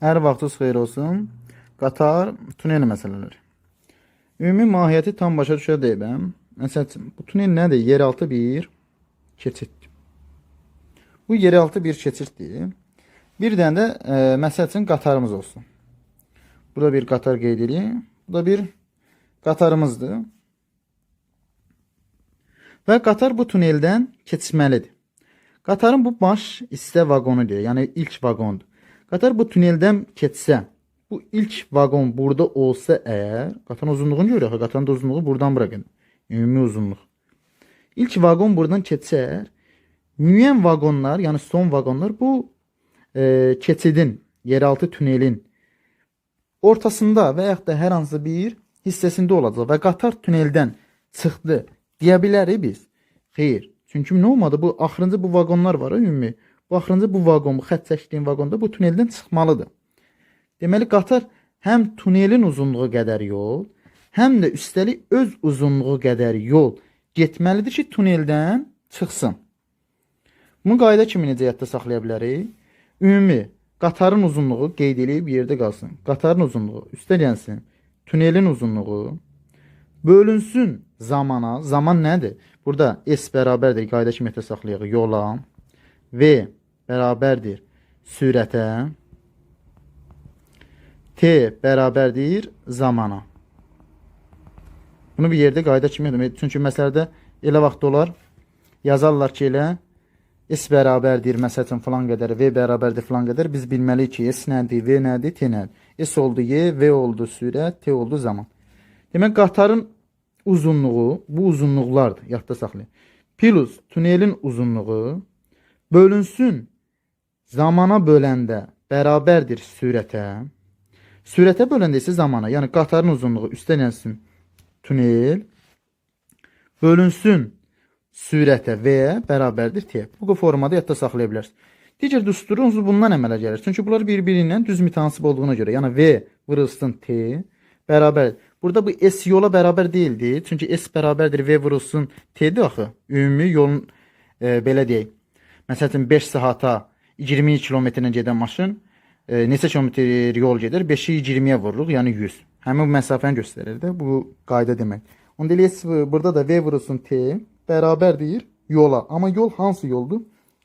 Hər vaxtınız xeyir olsun. Qatar tunel məsələləri. Ümumi mahiyyəti tam başa düşə deyibəm. Məsəl bu tunel nədir? Yeraltı bir keçiddir. Bu yeraltı bir keçiddir. Bir dənə də e, məsəl qatarımız olsun. Burada bir qatar qeyd edirik. Bu da bir qatarımızdır. Və qatar bu tuneldən keçməlidir. Qatarın bu baş hissə vaqonudur. Yəni ilk vaqondur. Qatar bu tuneldən keçsə, bu ilk vaqon burada olsa əgər, qatarın uzunluğunu axı, Qatarın da uzunluğu buradan bura qədər. Ümumi uzunluq. İlk vaqon buradan keçsə müəyyən vaqonlar, yəni son vaqonlar bu e, keçidin, yeraltı tunelin ortasında və yaxud da hər hansı bir hissəsində olacaq və qatar tuneldən çıxdı deyə bilərik biz. Xeyr. Çünki nə olmadı? Bu axırıncı bu vaqonlar var ümumi. Bu axırıncı bu vaqon, bu xətt çəkdiyim vaqonda bu tuneldən çıxmalıdır. Deməli qatar həm tunelin uzunluğu qədər yol, həm də üstəlik öz uzunluğu qədər yol getməlidir ki, tuneldən çıxsın. Bunu qayda kimi necə yadda saxlaya bilərik? Ümumi qatarın uzunluğu qeyd edilib yerdə qalsın. Qatarın uzunluğu üstələnsin. Tunelin uzunluğu bölünsün zamana. Zaman nədir? Burada S bərabərdir qayda kimi yadda saxlayaq yola. V bərabərdir sürətə. T bərabərdir zamana. Bunu bir yerdə qayda kimi demək. Çünki məsələdə elə vaxt olar yazarlar ki, elə S bərabərdir məsəl üçün falan qədər, V bərabərdir falan qədər. Biz bilməliyik ki, S nədir, V nədir, T nədir? S oldu Y, V oldu sürət, T oldu zaman. Demək qatarın uzunluğu bu uzunluqlardır. Yadda saxlayın. Plus tunelin uzunluğu bölünsün zamana böləndə bərabərdir sürətə. Sürətə böləndə isə zamana, yəni qatarın uzunluğu üstələnsin tunel bölünsün sürətə V bərabərdir T. Bu formada yadda saxlaya bilərsiniz. Digər düsturunuz bundan əmələ gəlir. Çünki bunlar bir-birindən düz mütənsib olduğuna görə, yəni V vurulsun T bərabər. Burada bu S yola bərabər deyildi. Çünki S bərabərdir V vurulsun T-dir axı. Ümumi yolun e, belə deyək. Məsələn 5 saata 20 kilometrlə gedən maşın e, neçə kilometr yol gedir? 5-i 20-yə vururuq, yəni 100. Həmin məsafəni göstərir də. Bu qayda demək. Onda elə S burada da V vurulsun T bərabərdir yola. Amma yol hansı yoldur?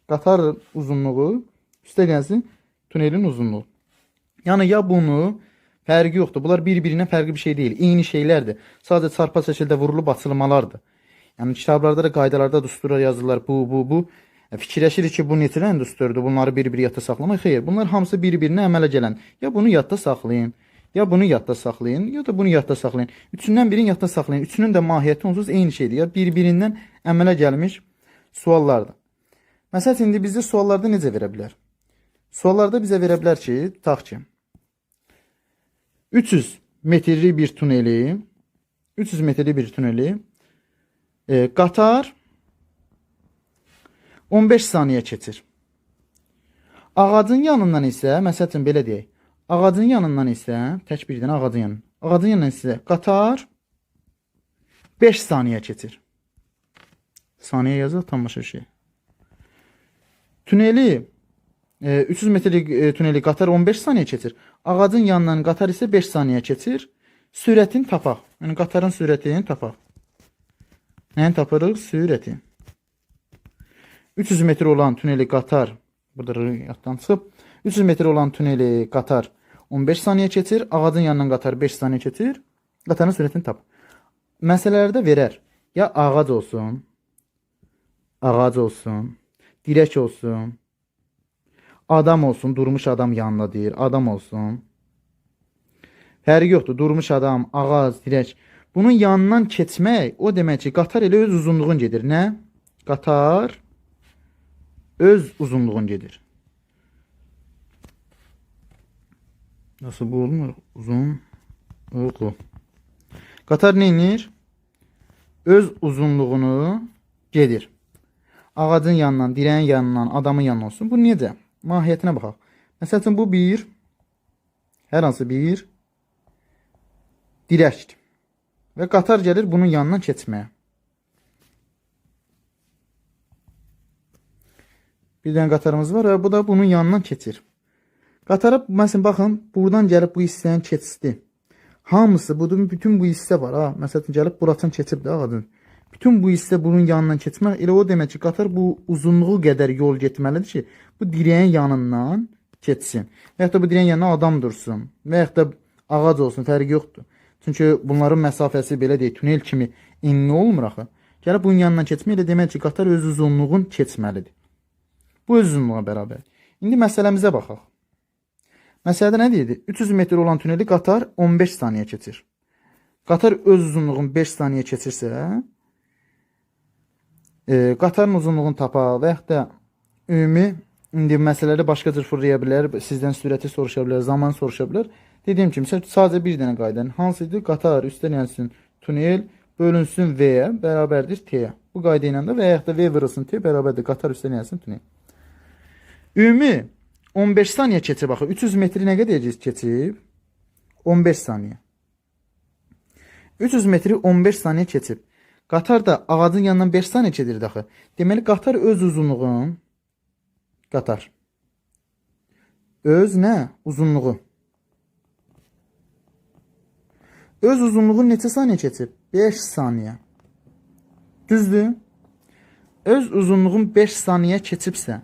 Qatarın uzunluğu üstə tunelin uzunluğu. Yəni ya bunu fərqi yoxdur. Bunlar bir-birindən fərqli bir şey deyil. Eyni şeylərdir. Sadəcə çarpa şəkildə vurulub açılmalardır. Yəni kitablarda da qaydalarda düsturlar yazırlar bu, bu, bu. E, Fikirləşirik ki, bu neçələn düsturdur. Bunları bir-bir yadda saxlamaq xeyr. Bunlar hamısı bir-birinə əmələ gələn. Ya bunu yadda saxlayın, ya bunu yadda saxlayın, ya da bunu yadda saxlayın. Üçündən birini yadda saxlayın. Üçünün də mahiyyəti onsuz eyni şeydir. Ya bir-birindən əmələ gəlmiş suallardır. Məsələn, indi bizdə suallarda necə verə bilər? Suallarda bizə verə bilər ki, tutaq ki, 300 metrlik bir tuneli 300 metrlik bir tuneli e, qatar 15 saniyə keçir. Ağacın yanından isə, məsəl üçün belə deyək, ağacın yanından isə, tək bir dənə ağacın yanından, ağacın yanından isə qatar 5 saniyə keçir. Saniyə yazaq tam başa şey. Tuneli e, 300 metrelik e, tuneli qatar 15 saniyə keçir. Ağacın yanından qatar isə 5 saniyə keçir. Sürətini tapaq. Yəni qatarın sürətini tapaq. Nəyi tapırıq? Sürəti. 300 metr olan tuneli qatar burada çıxıb. 300 metr olan tuneli qatar 15 saniyə keçir. Ağacın yanından qatar 5 saniyə keçir. Qatarın sürətini tap. Məsələlərdə verər. Ya ağac olsun, ağac olsun, dirək olsun, adam olsun, durmuş adam yanında deyir, adam olsun. Fərqi yoxdur, durmuş adam, ağac, dirək. Bunun yanından keçmək, o demək ki, qatar elə öz uzunluğun gedir. Nə? Qatar öz uzunluğun gedir. Nasıl bu olmur? Uzun. Uğu. Qatar edir? Öz uzunluğunu gedir. Ağacın yanından, dirəyin yanından, adamın yanından olsun. Bu necə? Mahiyyətinə baxaq. Məsəl üçün bu bir hər hansı bir dirəkdir. Və qatar gəlir bunun yanından keçməyə. Bir dənə qatarımız var bu da bunun yanından keçir. Qatara məsələn baxın, buradan gəlib bu hissəni keçdi. Hamısı budur, bütün bu hissə var ha. Məsələn gəlib buradan keçib də ağacın. Bütün bu hissə bunun yanından keçmək elə o demək ki, qatar bu uzunluğu qədər yol getməlidir ki, bu dirəyin yanından keçsin. Və ya da bu dirəyin yanına adam dursun. Və ya da ağac olsun, fərqi yoxdur. Çünki bunların məsafəsi belə deyil, tunel kimi enli olmur axı. Gəlib bunun yanından keçmək elə demək ki, qatar öz uzunluğun keçməlidir. Bu öz uzunluğa bərabər. İndi məsələmizə baxaq. Məsələdə nə deyildi? 300 metr olan tuneli qatar 15 saniyə keçir. Qatar öz uzunluğunu 5 saniyə keçirsə, e, qatarın uzunluğunu tapa və yaxud da ümumi indi məsələləri başqa cür fırlaya bilər, sizdən sürəti soruşa bilər, zaman soruşa bilər. Dediyim kimi sadəcə bir dənə qaydanın hansı idi? Qatar üstdən yansın tunel bölünsün V-yə bərabərdir T-yə. Bu qayda ilə də və yaxud da V vurulsun T bərabərdir qatar üstdən yansın tunel. Ümumi 15 saniyə keçib axı. 300 metri nə qədər keçib? 15 saniyə. 300 metri 15 saniyə keçib. Qatar da ağacın yanından 5 saniyə gedirdi axı. Deməli qatar öz uzunluğun qatar. Öz nə? Uzunluğu. Öz uzunluğu neçə saniyə keçib? 5 saniyə. Düzdür? Öz uzunluğun 5 saniyə keçibsə,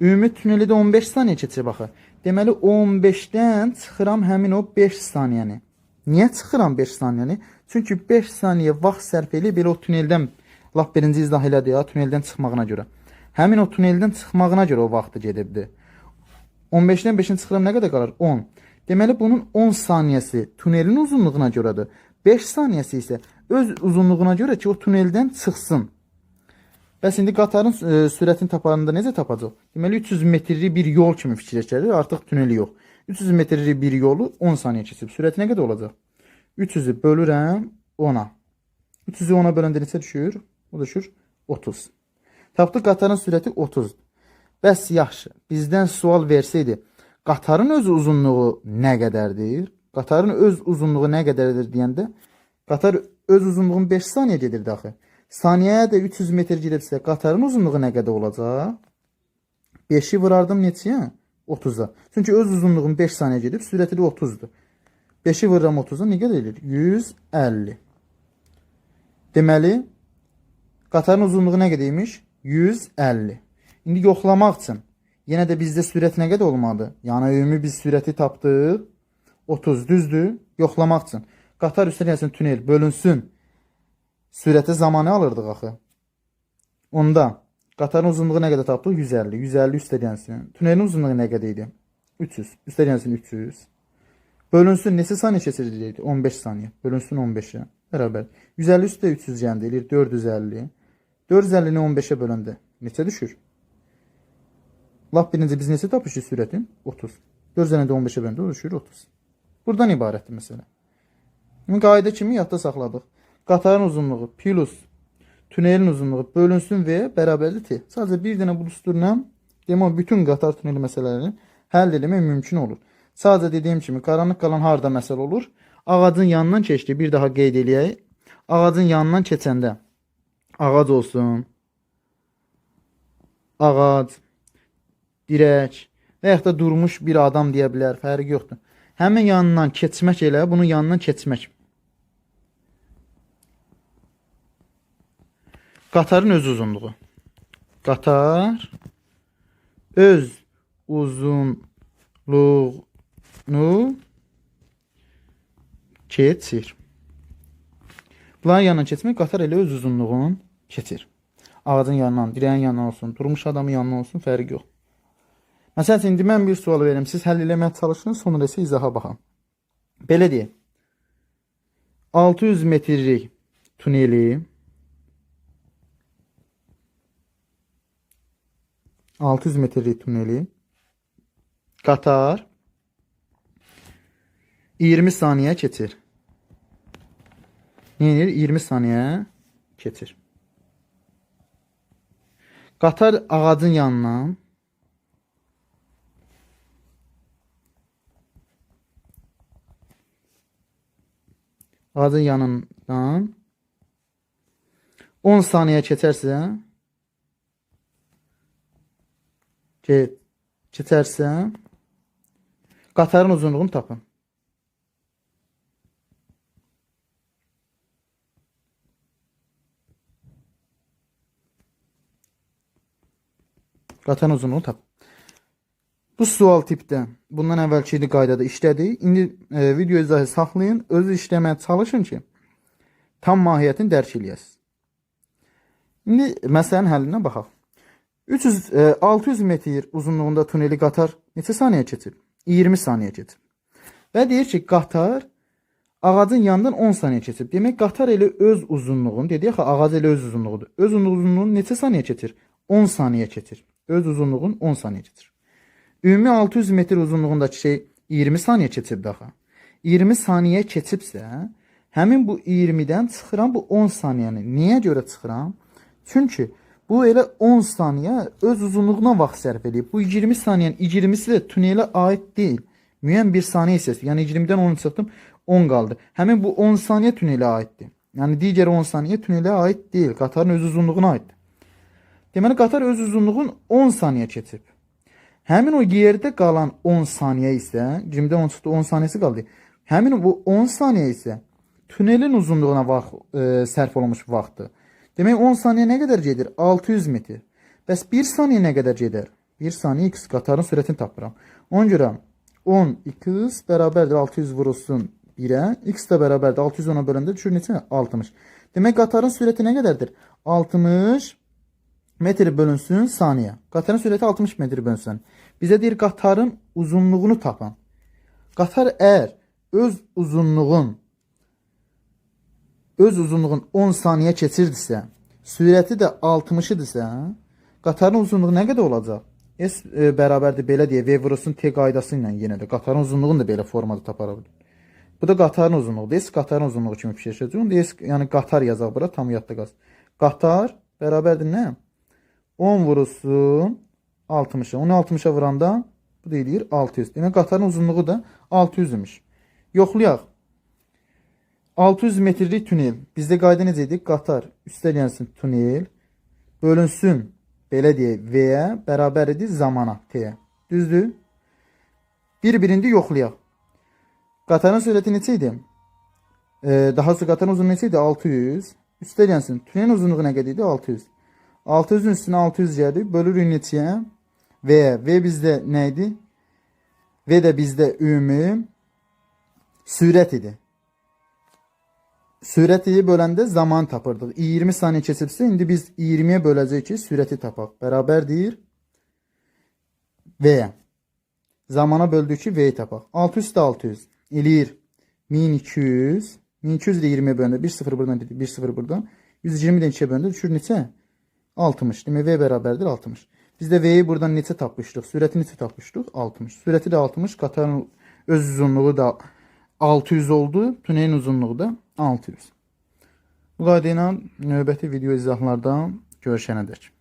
ümumi tuneli də 15 saniyə keçib axı. Deməli 15-dən çıxıram həmin o 5 saniyəni. Niyə çıxıram 5 saniyəni? Çünki 5 saniyə vaxt sərf eləyib belə o tuneldən lap birinci izah elədi ya, tuneldən çıxmağına görə. Həmin o tuneldən çıxmağına görə o vaxtı gedibdi. 15-dən 5-in çıxıram nə qədər qalır? 10. Deməli bunun 10 saniyəsi tunelin uzunluğuna görədir. 5 saniyəsi isə öz uzunluğuna görə ki, o tuneldən çıxsın. Bəs indi qatarın e, sürətini tapanında necə tapacaq? Deməli 300 metrlik bir yol kimi fikirləşirik, artıq tuneli yox. 300 metrlik bir yolu 10 saniyə keçib. Sürəti nə qədər olacaq? 300-ü bölürəm 10-a. 300-ü 10-a böləndə neçə düşür? O düşür 30. Tapdıq qatarın sürəti 30-dur. Bəs yaxşı, bizdən sual versəydi, qatarın öz uzunluğu nə qədərdir? Qatarın öz uzunluğu nə qədərdir deyəndə, qatar öz uzunluğun 5 saniyə gedirdi axı. Saniyəyə də 300 metr gedibsə, qatarın uzunluğu nə qədər olacaq? 5-i vurardım neçəyə? 30-a. Çünki öz uzunluğum 5 saniyə gedib, sürəti də 30-dur. 5-i vururam 30-a nə qədər eləyir? 150. Deməli, qatarın uzunluğu nə qədər imiş? 150. İndi yoxlamaq üçün yenə də bizdə sürət nə qədər olmadı? Yəni ümumi biz sürəti tapdıq. 30 düzdür? Yoxlamaq üçün. Qatar üstünə gəlsin bölünsün. Sürəti zamanı alırdıq axı. Onda qatarın uzunluğu nə qədər tapdıq? 150. 150 üstə gəlsin. Tunelin uzunluğu nə qədər idi? 300. Üstə gəlsin 300. Bölünsün neçə saniyə keçiriləcəkdi? 15 saniyə. Bölünsün 15-ə. Bərabər. 150 üstə 300 gəldi. Eləyir 450. 450-ni 15-ə böləndə neçə düşür? Lap birinci biz neçə tapmışıq sürətin? 30. 450-ni 15-ə böləndə düşür 30. Buradan ibarətdir məsələ. İndi qayda kimi yadda saxladıq. Qatarın uzunluğu plus tunelin uzunluğu bölünsün və bərabərdir t. Sadəcə bir dənə buluşturla demə bütün qatar tuneli məsələlərini həll etmək mümkün olur. Sadəcə dediyim kimi qaranlıq qalan harda məsələ olur? Ağacın yanından keçdi. Bir daha qeyd eləyək. Ağacın yanından keçəndə ağac olsun. Ağac, dirək və yaxud da durmuş bir adam deyə bilər, fərqi yoxdur. Həmin yanından keçmək elə, bunun yanından keçmək. Qatarın öz uzunluğu. Qatar öz uzunluğunu keçir. Bunların yanından keçmək qatar elə öz uzunluğunu keçir. Ağacın yanından, dirəyin yanından olsun, durmuş adamın yanından olsun, fərqi yox. Məsələn, indi mən bir sual verim, siz həll eləməyə çalışın, sonra isə izaha baxın. Belə deyək. 600 metrlik tuneli 600 metrlik tuneli qatar 20 saniyə keçir. Neyinir? 20 saniyə keçir. Qatar ağacın yanından ağacın yanından 10 saniyə keçərsə ke keçərsə Qatarın uzunluğunu tapın. Qatarın uzunluğunu tap. Bu sual tipdə bundan əvvəlki idi qaydada işlədik. İndi e, video izahı saxlayın, özü işləməyə çalışın ki, tam mahiyyətini dərk eləyəsiniz. İndi məsələnin həllinə baxaq. 300 e, 600 metr uzunluğunda tuneli qatar neçə saniyə keçib? 20 saniyə keçib. Və deyir ki, qatar ağacın yanından 10 saniyə keçib. Demək qatar elə öz uzunluğunu, dedik axı ağac elə öz uzunluğudur. Öz uzunluğunu neçə saniyə keçir? 10 saniyə keçir. Öz uzunluğun 10 saniyə keçir. Ümumi 600 metr uzunluğundakı şey 20 saniyə keçib daha. 20 saniyə keçibsə, həmin bu 20-dən çıxıram bu 10 saniyəni. Niyə görə çıxıram? Çünki bu elə 10 saniyə öz uzunluğuna vaxt sərf eləyib. Bu 20 saniyənin 20-si də tunelə aid deyil. Müəyyən bir saniyə hissəsi. Yəni 20-dən 10 çıxdım, 10 qaldı. Həmin bu 10 saniyə tunelə aiddir. Yəni digər 10 saniyə tunelə aid deyil. Qatarın öz uzunluğuna aiddir. Deməli qatar öz uzunluğun 10 saniyə keçib. Həmin o yerdə qalan 10 saniyə isə 20-dən 10 çıxdı 10 saniyəsi qaldı. Həmin bu 10 saniyə isə tunelin uzunluğuna vaxt e, sərf olunmuş vaxtdır. Demək 10 saniyə nə qədər gedir? 600 metr. Bəs 1 saniyə nə qədər gedər? 1 saniyə x qatarın sürətini tapıram. Ona görə 10 x bərabərdir 600 vurulsun 1-ə. x də bərabərdir 600 ona böləndə düşür neçə? 60. Demək qatarın sürəti nə qədərdir? 60 metr bölünsün saniyə. Qatarın sürəti 60 metr bölünsün. Bizə deyir qatarın uzunluğunu tapın. Qatar əgər öz uzunluğun öz uzunluğun 10 saniyə keçirdisə, sürəti də 60-idirsə, qatarın uzunluğu nə qədər olacaq? S e, bərabərdir belə deyə vurulsun T qaydası ilə yenə də qatarın uzunluğunu da belə formada tapara bilir. Bu da qatarın uzunluğudur. S qatarın uzunluğu kimi fikirləşəcək. Onda S yəni qatar yazaq bura tam yadda qalsın. Qatar bərabərdir nə? 10 vurulsun 60-a. Onu 60-a vuranda bu deyilir 600. Demək qatarın uzunluğu da 600 imiş. Yoxlayaq. 600 metrlik tunel. Bizdə qayda necə idi? Qatar üstələnsin tunel bölünsün belə deyək V-yə bərabər idi zamana T-yə. Düzdür? Bir-birində yoxlayaq. Qatarın sürəti neçə idi? Ee, daha sonra qatarın uzunluğu neçə idi? 600. Üstələnsin. Tunelin uzunluğu nə qədər idi? 600. 600'ün üstüne 600 geldi. Bölür üniteye. V. V bizde neydi? V de bizde ümü sürət idi. Sürəti böləndə zaman tapırdıq. 20 saniyə keçibsə, indi biz 20-yə böləcəyik ki, sürəti tapaq. Bərabərdir V-yə. Zamana böldük ki, V-yi tapaq. 600 də 600. Eləyir 1200. 1200 də 20-yə böləndə 1 0 buradan dedik, 1 0 buradan. 120 də 2-yə böləndə düşür neçə? 60. Demək V bərabərdir 60. Biz də V-yi buradan neçə tapmışdıq? Sürəti neçə tapmışdıq? 60. Sürəti də 60. Qatarın öz uzunluğu da 600 oldu. Tunelin uzunluğu da 600. Bu qayda ilə növbəti video izahlarda görüşənədək.